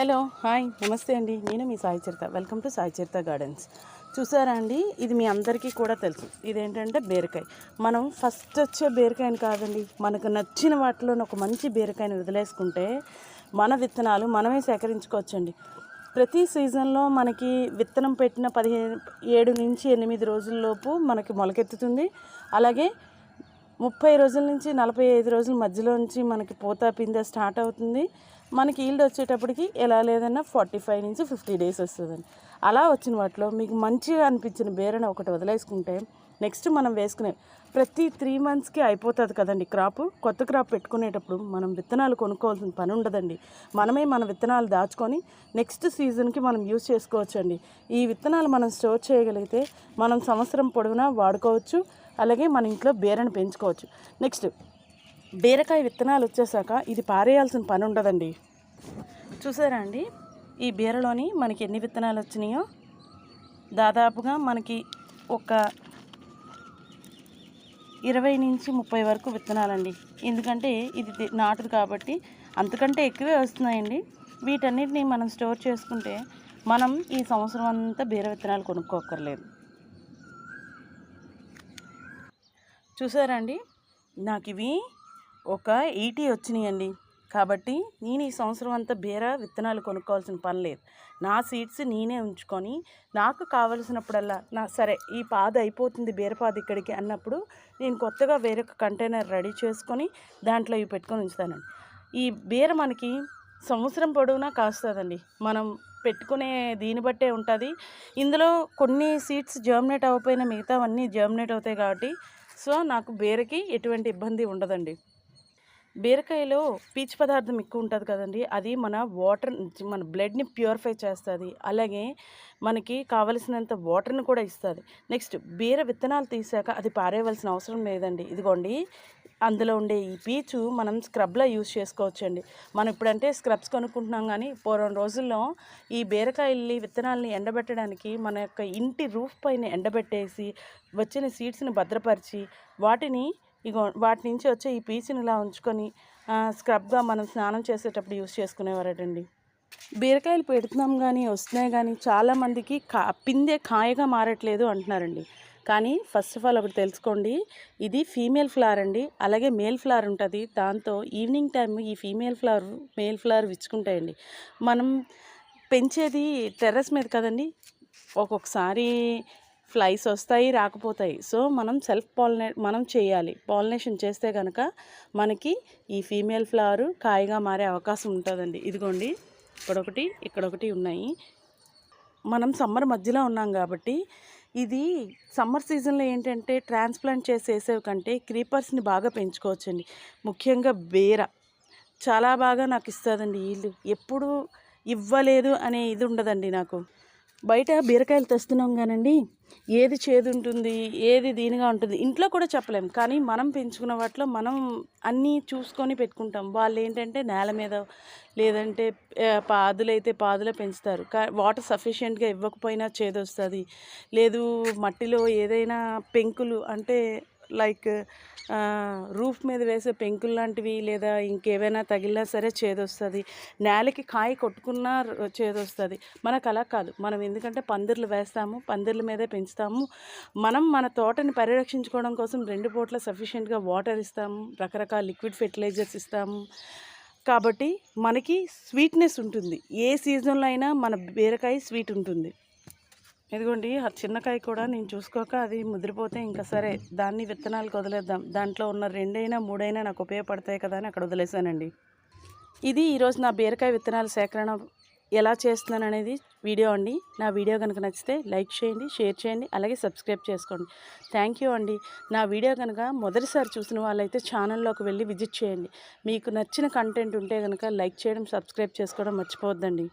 Hello hi నమస్తే అండి. నేను మీ Sai Charitha. Welcome to Sai Charitha gardens. చూసారా అండి? ఇది మీ అందరికీ కూడా తెలుసు. ఇదేంటంటే బీరకాయ. మనం ఫస్ట్ వచ్చే బీరకాయని కాదండి. మనకు నచ్చిన వాటిలో ఒక మంచి బీరకాయని వదిలేసుకుంటే మన విత్తనాలు మనమే సేకరించుకోవచ్చండి. ప్రతి సీజన్లో మనకి విత్తనం పెట్టిన పదిహేను ఏడు నుంచి ఎనిమిది రోజుల్లోపు మనకి మొలకెత్తుతుంది. అలాగే ముప్పై రోజుల నుంచి నలభై ఐదు రోజుల మధ్యలో నుంచి మనకి పూత పిందె స్టార్ట్ అవుతుంది. మనకి ఈల్డ్ వచ్చేటప్పటికి ఎలా లేదన్నా ఫార్టీ ఫైవ్ నుంచి ఫిఫ్టీ డేస్ వస్తుందండి. అలా వచ్చిన వాటిలో మీకు మంచిగా అనిపించిన బేరని ఒకటి వదిలేసుకుంటే నెక్స్ట్ మనం వేసుకునే ప్రతి త్రీ మంత్స్కి అయిపోతుంది కదండి క్రాప్ కొత్త క్రాప్ పెట్టుకునేటప్పుడు మనం విత్తనాలు కొనుక్కోవాల్సిన పని ఉండదండి. మనమే మన విత్తనాలు దాచుకొని నెక్స్ట్ సీజన్కి మనం యూజ్ చేసుకోవచ్చండి. ఈ విత్తనాలు మనం స్టోర్ చేయగలిగితే మనం సంవత్సరం పొడవునా వాడుకోవచ్చు. అలాగే మన ఇంట్లో బీరను పెంచుకోవచ్చు. నెక్స్ట్ బీరకాయ విత్తనాలు వచ్చేసాక ఇది పారేయాల్సిన పని ఉండదండి. చూసారా అండి? ఈ బీరలోని మనకి ఎన్ని విత్తనాలు వచ్చినాయో? దాదాపుగా మనకి ఒక ఇరవై నుంచి ముప్పై వరకు విత్తనాలండి. ఎందుకంటే ఇది నాటుది కాబట్టి అంతకంటే ఎక్కువే వస్తున్నాయండి. వీటన్నిటిని మనం స్టోర్ చేసుకుంటే మనం ఈ సంవత్సరం అంతా బీర విత్తనాలు కొనుక్కోక్కర్లేదు. చూసారా అండి నాకు ఇవి ఒక ఈటీ వచ్చినాయండి. కాబట్టి నేను ఈ సంవత్సరం అంతా బీర విత్తనాలు కొనుక్కోవాల్సిన పని లేదు. నా సీడ్స్ నేనే ఉంచుకొని నాకు కావలసినప్పుడల్లా నా సరే ఈ పాద అయిపోతుంది బీరపాద ఇక్కడికి అన్నప్పుడు నేను కొత్తగా వేరొక కంటైనర్ రెడీ చేసుకొని దాంట్లో ఇవి పెట్టుకొని ఉంచుతానండి. ఈ బీర మనకి సంవత్సరం పొడవునా కాస్తుందండి. మనం పెట్టుకునే దీన్ని బట్టే ఉంటుంది. ఇందులో కొన్ని సీడ్స్ జర్మినేట్ అవ్వకపోయినా మిగతావన్నీ జర్మినేట్ అవుతాయి కాబట్టి సో నాకు బీరకి ఎటువంటి ఇబ్బంది ఉండదండి. బీరకాయలో పీచు పదార్థం ఎక్కువ ఉంటుంది కదండి. అది మన వాటర్ మన బ్లడ్ని ప్యూరిఫై చేస్తుంది. అలాగే మనకి కావలసినంత వాటర్ని కూడా ఇస్తుంది. నెక్స్ట్ బీర విత్తనాలు తీసాక అది పారేయవలసిన అవసరం లేదండి. ఇదిగోండి అందులో ఉండే ఈ పీచు మనం స్క్రబ్లో యూజ్ చేసుకోవచ్చండి. మనం ఇప్పుడంటే స్క్రబ్స్ కొనుక్కుంటున్నాం కానీ పూర్వం రోజుల్లో ఈ బీరకాయల్ని విత్తనాలని ఎండబెట్టడానికి మన యొక్క ఇంటి రూఫ్ పైన ఎండబెట్టేసి వచ్చిన సీడ్స్ని భద్రపరిచి వాటిని ఇగో వాటి నుంచి వచ్చే ఈ పీచుని ఇలా ఉంచుకొని స్క్రబ్గా మనం స్నానం చేసేటప్పుడు యూస్ చేసుకునేవారటండి. బీరకాయలు పెడుతున్నాం కానీ వస్తున్నాయి కానీ చాలామందికి కా పిందే కాయగా మారట్లేదు అంటున్నారండి. కానీ ఫస్ట్ ఆఫ్ ఆల్ ఒకటి తెలుసుకోండి ఇది ఫీమేల్ ఫ్లవర్ అండి. అలాగే మేల్ ఫ్లవర్ ఉంటుంది. దాంతో ఈవినింగ్ టైం ఈ ఫీమేల్ ఫ్లవర్ మేల్ ఫ్లవర్ విచ్చుకుంటాయండి. మనం పెంచేది టెర్రస్ మీద కదండి. ఒక్కొక్కసారి ఫ్లైస్ వస్తాయి రాకపోతాయి. సో మనం సెల్ఫ్ పాలినే మనం చేయాలి. పాలినేషన్ చేస్తే కనుక మనకి ఈ ఫీమేల్ ఫ్లవర్ కాయగా మారే అవకాశం ఉంటుందండి. ఇదిగోండి ఇక్కడొకటి ఇక్కడొకటి ఉన్నాయి. మనం సమ్మర్ మధ్యలో ఉన్నాం కాబట్టి ఇది సమ్మర్ సీజన్లో ఏంటంటే ట్రాన్స్ప్లాంట్ చేసేసేవి కంటే క్రీపర్స్ని బాగా పెంచుకోవచ్చండి. ముఖ్యంగా బేర. చాలా బాగా నాకు ఇస్తుందండి. వీళ్ళు ఎప్పుడు ఇవ్వలేదు అనే ఇది ఉండదండి నాకు. బయట బీరకాయలు తెస్తున్నాం కానండి ఏది చేదు ఉంటుంది ఏది దీనిగా ఉంటుంది ఇంట్లో కూడా చెప్పలేం. కానీ మనం పెంచుకున్న వాటిలో మనం అన్నీ చూసుకొని పెట్టుకుంటాం. వాళ్ళు ఏంటంటే నేల మీద లేదంటే పాదులైతే పాదులో పెంచుతారు. కా వాటర్ సఫిషియెంట్గా ఇవ్వకపోయినా చేదు వస్తుంది లేదు మట్టిలో ఏదైనా పెంకులు అంటే లైక్ రూఫ్ మీద వేసే పెంకులు లాంటివి లేదా ఇంకేవైనా తగిలినా సరే చేదొస్తుంది. నేలకి కాయ కొట్టుకున్నా చేదొస్తుంది. మనకు అలా కాదు. మనం ఎందుకంటే పందిర్లు వేస్తాము పందిర్ల మీదే పెంచుతాము. మనం మన తోటని పరిరక్షించుకోవడం కోసం రెండు పూట్ల సఫిషియెంట్గా వాటర్ ఇస్తాము రకరకాల లిక్విడ్ ఫెర్టిలైజర్స్ ఇస్తాము. కాబట్టి మనకి స్వీట్నెస్ ఉంటుంది. ఏ సీజన్లో అయినా మన బీరకాయ స్వీట్ ఉంటుంది. ఇదిగోండి ఆ చిన్నకాయ కూడా నేను చూసుకోక అది ముదిరిపోతే ఇంకా సరే దాన్ని విత్తనాలకు వదిలేద్దాం. దాంట్లో ఉన్న రెండైనా మూడైనా నాకు ఉపయోగపడతాయి కదా అని అక్కడ వదిలేసానండి ఇది ఈరోజు నా బీరకాయ విత్తనాల సేకరణ ఎలా చేస్తున్నాను అనేది వీడియో అండి. నా వీడియో కనుక నచ్చితే లైక్ చేయండి షేర్ చేయండి అలాగే సబ్స్క్రైబ్ చేసుకోండి. థ్యాంక్ యూ అండి. నా వీడియో కనుక మొదటిసారి చూసిన వాళ్ళైతే ఛానల్లోకి వెళ్ళి విజిట్ చేయండి. మీకు నచ్చిన కంటెంట్ ఉంటే కనుక లైక్ చేయడం సబ్స్క్రైబ్ చేసుకోవడం మర్చిపోవద్దండి.